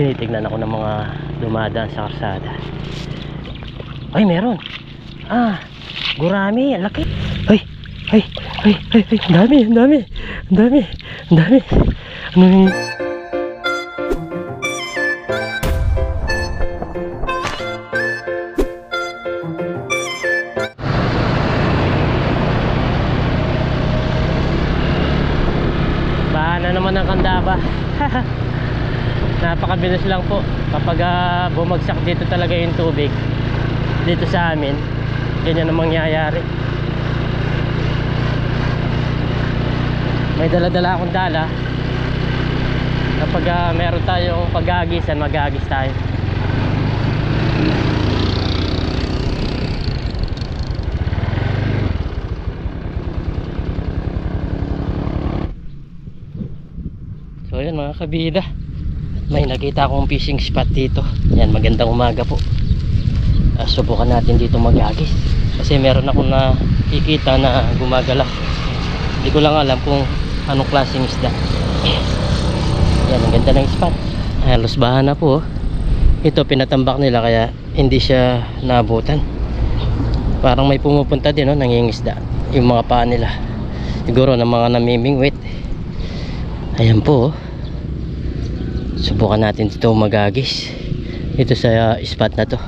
tinitignan ako ng mga dumadaan sa karsada. Ay meron. Ah gurami. Laki. Ay ay ay ay ay dami dami dami dami. Ano yung Napakabilis lang po kapag ah, bumagsak dito talaga yung tubig dito sa amin. Ganyan ang mangyayari. May dala-dala akong dala. Kapag ah, meron tayong pag-aagisan, mag-aagis tayo. So yun mga kabida May nakita akong fishing spot dito. Yan magandang umaga po. Ah, Subukan natin dito magagis Kasi meron akong nakikita na gumagalaw Hindi ko lang alam kung anong klaseng isda. Yan ang ganda ng spot. Halos baha na po oh. Ito pinatambak nila kaya hindi siya naabutan. Parang may pumupunta din oh, nangingisda Yung mga paa nila. Siguro ng mga namimingwit. Ayan po. oh. Subukan natin dito magagis. Dito sa uh, spot na to.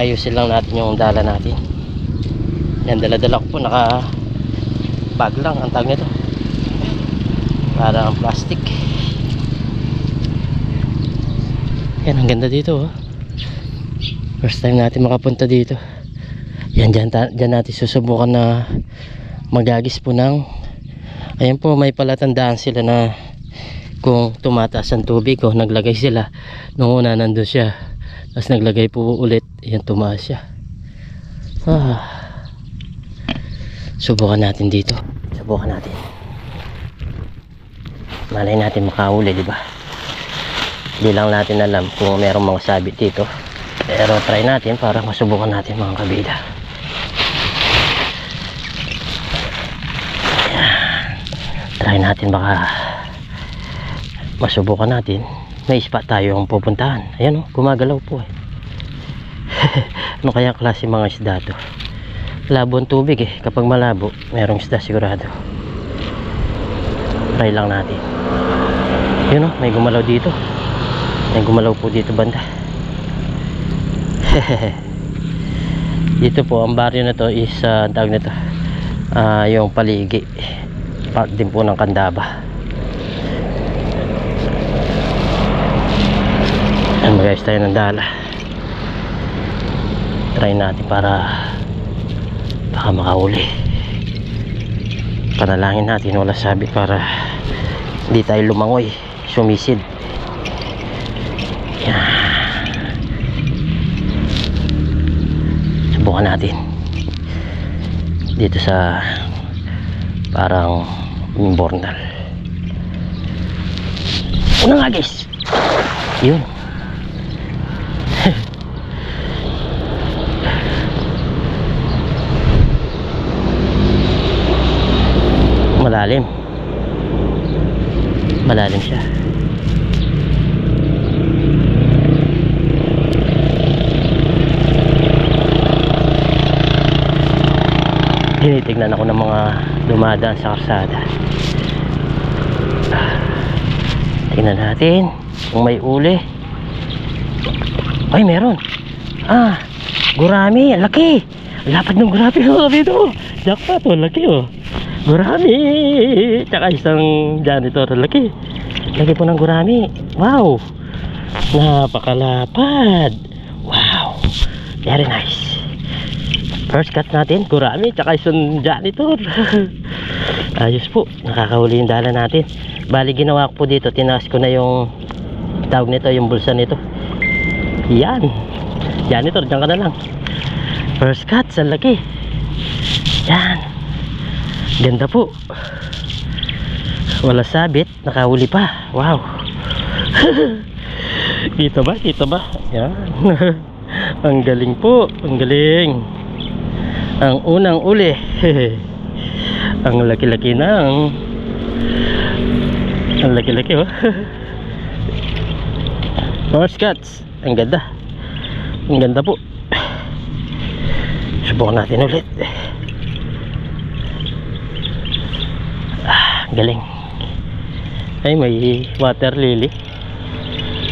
Ayusin lang natin yung dala natin. Yan, dala-dala ko po. Naka bag lang ang tag nito. Parang plastic. Yan, ang ganda dito. Oh. First time natin makapunta dito. Yan, dyan, dyan natin susubukan na magagis po ng Ayan po, may palatandaan sila na kung tumataas ang tubig o naglagay sila nung una nandun siya tapos naglagay po ulit yan tumaas siya. Ah. subukan natin dito. Subukan natin. Malay natin makauli di ba? Hindi lang natin alam kung merong mga sabit dito. Pero try natin para masubukan natin mga kabida. Try natin baka masubukan natin. May spot tayo ang pupuntahan. Ayan o gumagalaw po eh. Ano kaya klase mga isda to? Labo ang tubig eh. Kapag malabo merong isda sigurado. Try lang natin. Yun o may gumalaw dito. May gumalaw po dito banda. Dito po ang baryo na to is uh, tawag na to ah, yung paligi. Part din po ng Kandaba yan guys tayo ng dala. Try natin para baka makauli. Panalangin natin wala sabit para hindi tayo lumangoy sumisid. Yan subukan natin. Dito sa parang imbornal una nga guys. Yun malalim malalim siya. Tinitignan ako ng mga dumadaan sa karsada. Tingnan natin kung may uli. Ay meron. Ah gurami. Laki. Lapad ng gurami. Oh. Dito jackpot oh laki oh gurami! Tsaka isang janitor. Laki. Laki po ng gurami. Wow! Napakalapad. Wow! Very nice. First cut natin gurami tsaka isang janitor. Ayos po. Nakakahuli yung dala natin. Bali ginawa ko po dito. Tinaas ko na yung tawag nito yung bulsa nito. Yan. Janitor dyan ka na lang. First cut sa laki. Yan ganda po. Wala sabit nakahuli pa. Wow. Kita ba? Kita ba? Yan. Ang galing po. Ang galing. Ang unang uli. Ang laki-laki ng ang laki-laki oh. Horse cats. Ang ganda. Ang ganda po. Subukan natin ulit. Ah, galing. Ay, may water lily.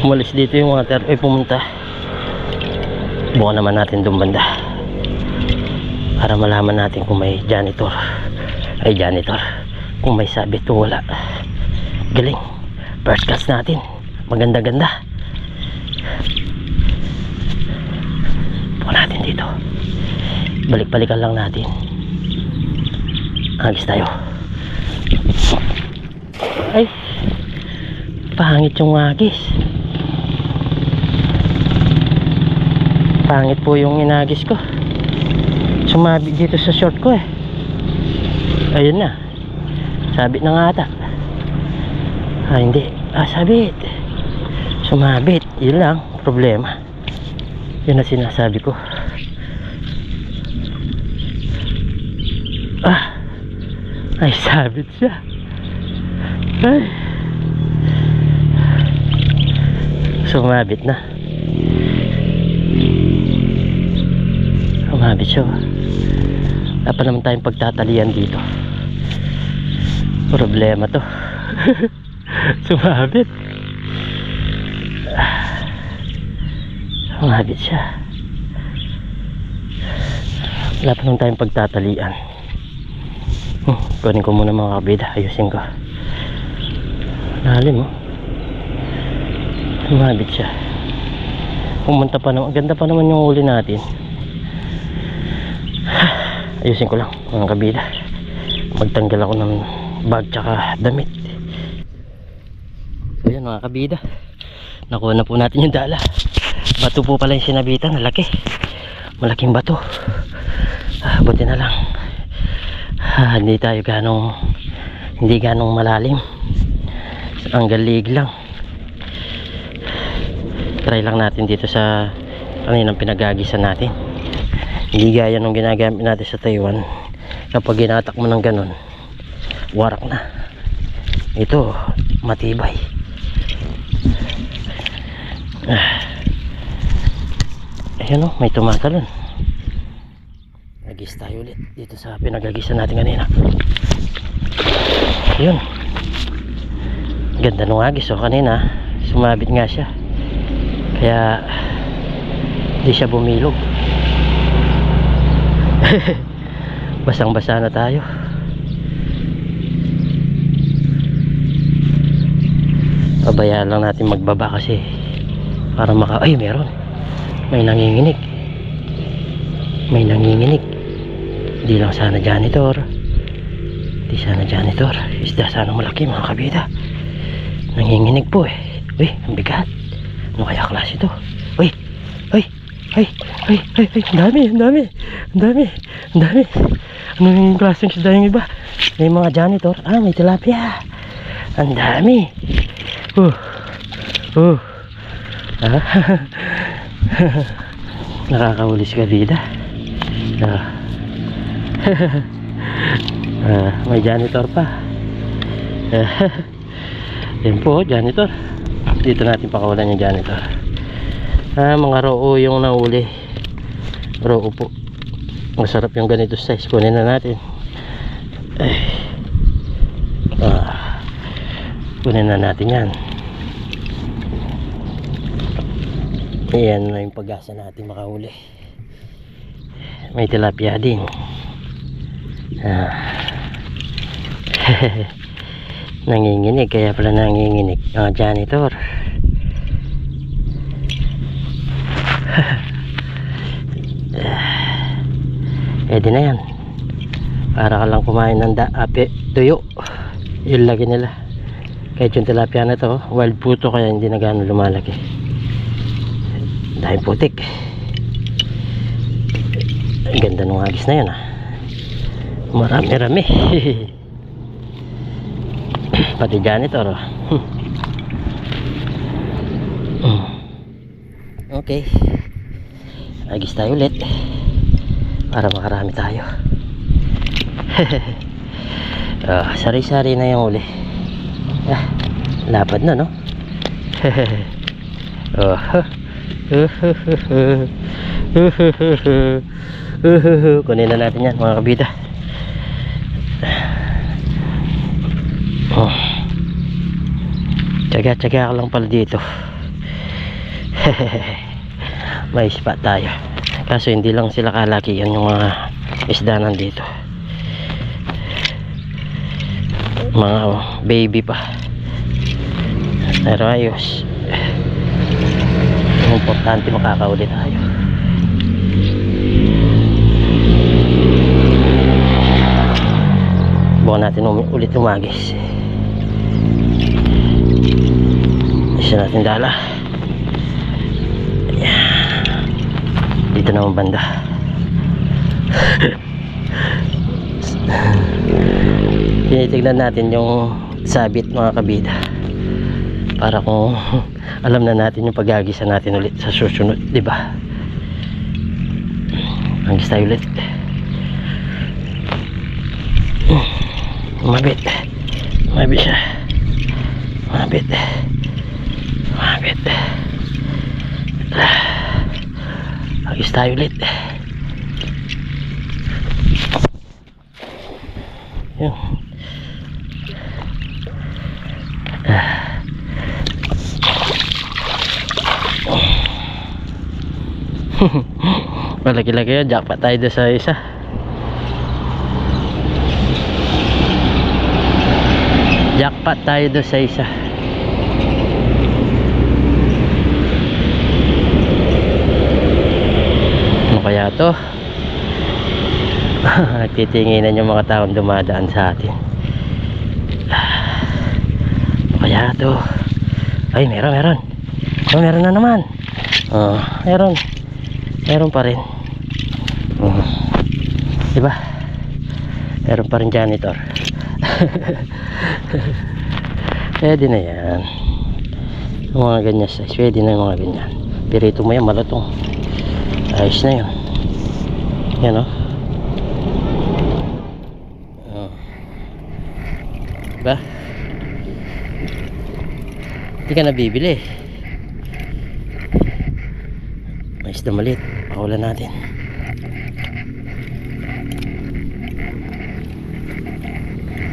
Umalis dito yung water. Ay, pumunta. Bukan naman natin doon banda. Para malaman natin kung may janitor. Ay, janitor. Kung may sabit o wala. Galing. First class natin. Maganda-ganda. Bukan natin dito. Balik-balikan lang natin. Agis tayo. Ay. Pangit yung agis. Pangit po yung inagis ko. Sumabi dito sa short ko eh. Ayun na. Sabit na nga ata. Ah, hindi. Ah, sabit. Sumabit. Yun lang. Problema. Yun ang sinasabi ko. Ah. Ay, sabit siya. Ay. Sumabit na. Sumabit siya. oh. Wala naman tayong pagtatalian dito. Problema to. Sumabit. Sumabit siya. Wala naman tayong pagtatalian. Hmm, kunin ko muna mga kabida. Ayusin ko. Lalim oh. Sumabit siya. Pumunta pa naman. Ganda pa naman yung uli natin. Ayusin ko lang mga kabida. Magtanggal ako ng bag tsaka damit. So yun mga kabida. Nakuha na po natin yung dala. Bato po pala yung sinabitan. Malaki. Malaking bato. Ah, buti na lang. Ah, hindi tayo ganong hindi ganong malalim. Ang galig lang. Try lang natin dito sa kaninang pinagagisan natin. Hindi gaya nung ginagamit natin sa Taiwan. Kapag ginatak mo ng ganun, warak na. Ito, matibay. Ah. Ayan o, may tumatalon. Nagis tayo ulit dito sa pinagagisan natin kanina. Yun. Ganda nung agis o kanina. Sumabit nga siya. Kaya hindi siya bumilog. Basang basa na tayo. Pabayaan lang natin magbaba kasi para maka... Ay, meron. May nanginginig. May nanginginig. Hindi lang sana janitor. Hindi sana janitor. Isda sana malaki mga kabida. Nanginginig po eh. Uy, ang bigat. Ano kaya klase ito? Uy, uy, ay, ay, ay, ay, ang dami, ang dami, ang dami, ang dami. Ano yung klaseng isda yung iba? May mga janitor. Ah, may tilapia. Ang dami. Uh, uh. Ah, Nakakahuli si Kabida. Ah. ah, may janitor pa. Ah, Yan po, janitor. Dito natin pakawalan yung janitor. Ah, mga roo yung nauli. Roo po. Masarap yung ganito size. Kunin na natin. Ay. Ah. Kunin na natin yan. Ayan na yung pag-asa natin makahuli. May tilapia din. Ah. nanginginig kaya pala nanginginig. Mga janitor. Pwede na yan. Para ka lang kumain ng da ape, tuyo. Yun lagi nila. Kahit yung tilapia na to wild puto kaya hindi na gano'n lumalaki. Dahil putik. Ganda ng agis na yun ah. Marami rami pati janitor oh. Hmm. okay agis tayo ulit para makarami tayo oh, sari-sari na yung uli ah, lapad na no Oh. Kunin na natin yan mga kabida. Oh. Tsaga-tsaga ka lang pala dito. May spot tayo. Kaso hindi lang sila kalaki yan yung mga isda nandito. Mga baby pa. Pero ayos. Importante makakauli tayo. Bukan natin umi- ulit umagis. Isa natin dala. Dito naman banda. Tinitignan natin yung sabit mga kabida. Para kung alam na natin yung paggagisa natin ulit sa susunod, di ba? Hangis tayo ulit. Mabit. Mabit siya. Mabit. Mabit. Hangis tayo ulit. Yun. Malaki-laki yun. Jackpot tayo doon sa isa. Jackpot tayo doon sa isa. Ano kaya to? Nagtitinginan yung mga taong dumadaan sa atin. Ano kaya to? Ay, meron, meron. Oh, meron na naman. Oh, meron. Meron pa rin. Oh. Diba? Meron pa rin janitor. Pwede na yan. Mga ganyan size. Pwede na yung mga ganyan. Pirito mo yan, malutong. Ayos na yun. Yan o. Oh. Diba? Hindi ka nabibili. May isda maliit. Pakawalan natin.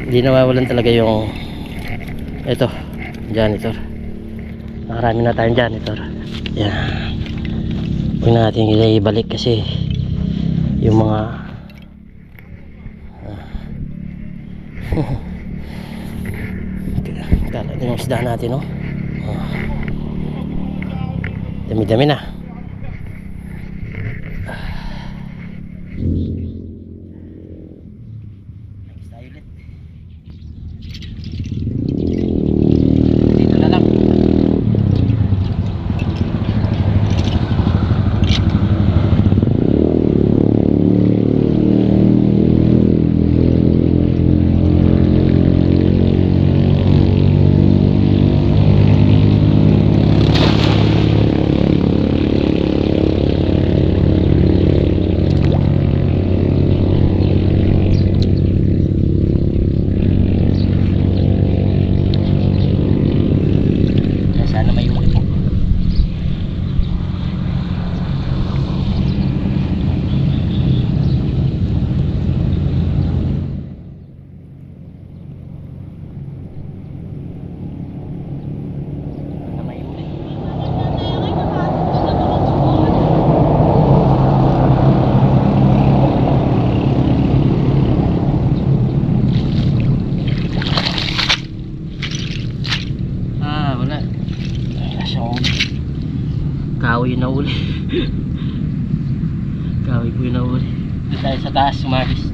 Hindi nawawalan talaga yung ito, janitor. Marami na tayong janitor. Yan. Huwag natin ibalik kasi yung mga Kala din yung isda natin, no? Oh. Dami-dami na. Next tayo ulit. Dito na lang. Sana may uli po. Sana may uli. Ah, wala. Uli. Kahoy na uli. Kahoy po yung nahuli. Doon tayo sa taas, sumagis.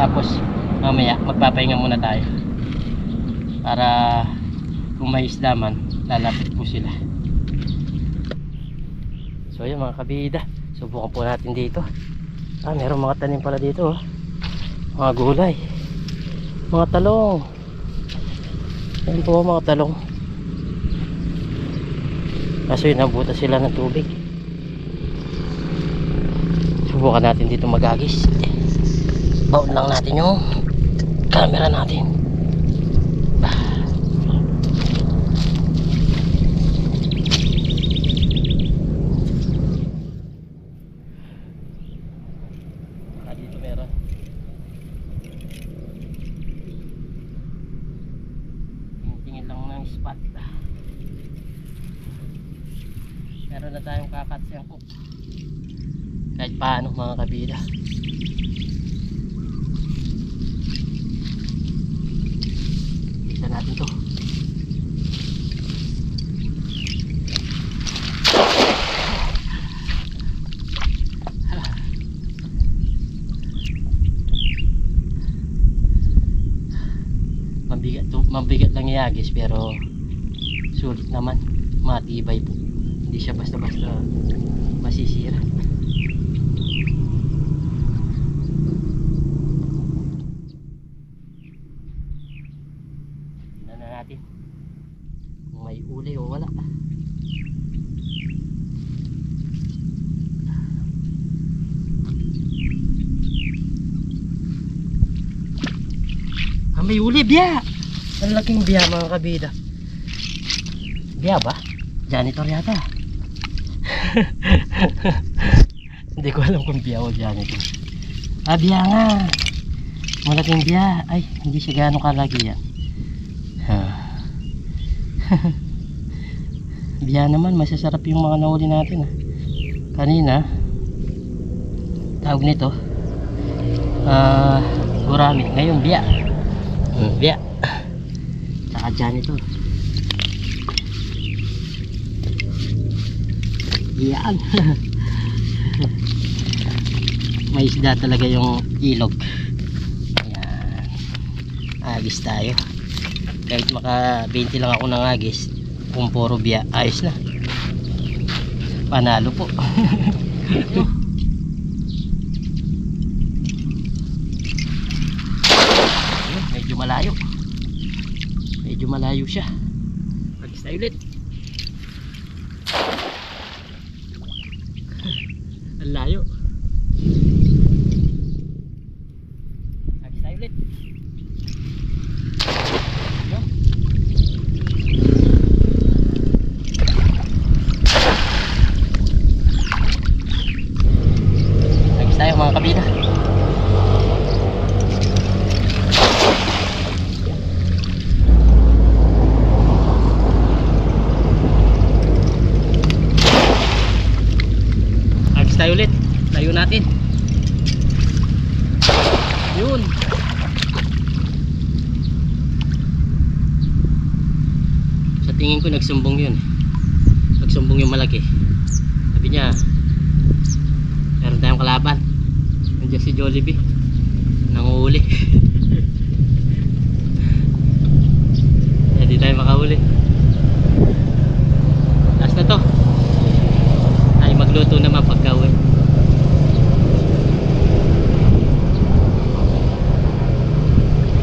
Tapos, mamaya, magpapahinga muna tayo. Para kung may isda man, lalapit po sila. So yun mga kabida, subukan po natin dito. Ah, meron mga tanim pala dito. Oh. Mga gulay. Mga talong. Ayan po mga talong. Kaso yun, nabuta sila ng tubig. Subukan natin dito magagis. Baon lang natin yung camera natin. Baka dito meron. Tingin lang ng spot. Meron na tayong kakatsyan po. Kahit paano mga kabila. Kita natin to. Mabigat, to, mabigat lang yagis pero sulit naman. Matibay po. Hindi siya basta-basta masisira. Tingnan na natin kung may uli o wala. Ah, may uli, biya! Ang laking biya mga kabida. Biya ba? Janitor yata. Hindi ko alam kung biya o janitor. Ah, biya nga. Malaking biya. Ay, hindi siya gaano kalagi yan. Ah. biya naman, masasarap yung mga nahuli natin. Ah. Kanina, tawag nito, ah, gurami. Ngayon, biya. Hmm, biya. Saka janitor. Yan. May isda talaga yung ilog. Ayan. Agis tayo. Kahit maka 20 lang ako ng agis, kung puro biya, ayos na. Panalo po. Ayun, medyo malayo. Medyo malayo siya. Agis tayo ulit. Ang layo. Agis tayo ulit. Yo. Agis tayo mga kabida. Agis tayo ulit. Tayo natin. Yun. Sa tingin nagsumbong yun. Nagsumbong yung malaki. Sabi niya, meron tayong kalaban. Nandiyan si Jollibee. Nanguhuli. Hindi tayo makahuli. Last na to. Ay magluto naman pagka uwi.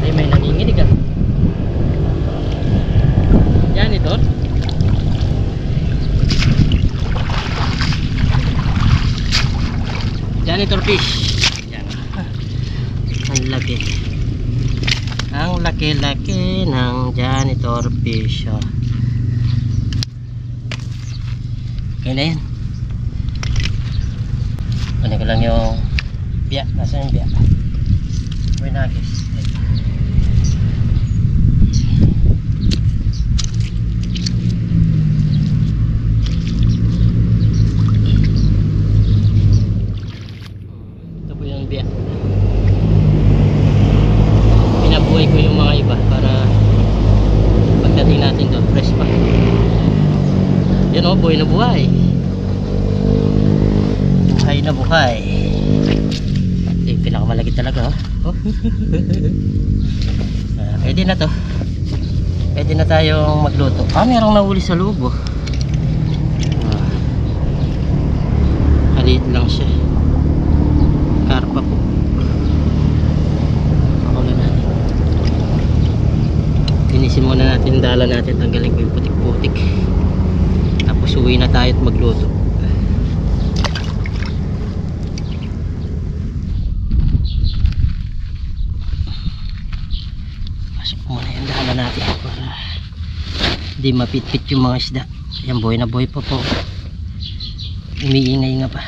Ay may nanginginig ah. Yan ito. Janitor fish. Yan. Ang laki. Ang laki-laki ng janitor fish. Oh. Okay na yan. Kunin ko lang yung biya. Nasaan yung biya? May. Ito po yung biya. Pinabuhay ko yung mga iba para pagdating natin doon, fresh pa. Yan o, buhay na buhay. Buhay na buhay. Ito yung pinakamalaki talaga. Oh. Ah, pwede na to. Pwede na tayong magluto. Ah, merong nahuli sa loob oh. Ah. Maliit lang siya. Karpa po. Pakulo natin. Linisin muna natin dala natin. Tanggalin ko yung putik-putik. Tapos uwi na tayo at magluto. Hindi mapitpit yung mga isda. Yan buhay na buhay pa po. Umiingay nga pa.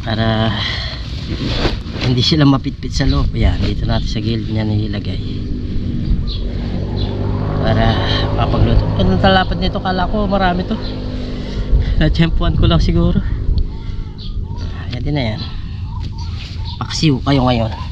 Para hindi sila mapitpit sa loob. Yan, dito natin sa gilid niya nilagay. Para mapagluto. Anong talapad nito? Kala ko marami to. Natsyempuan ko lang siguro. Yan din na yan. Paksiw kayo ngayon.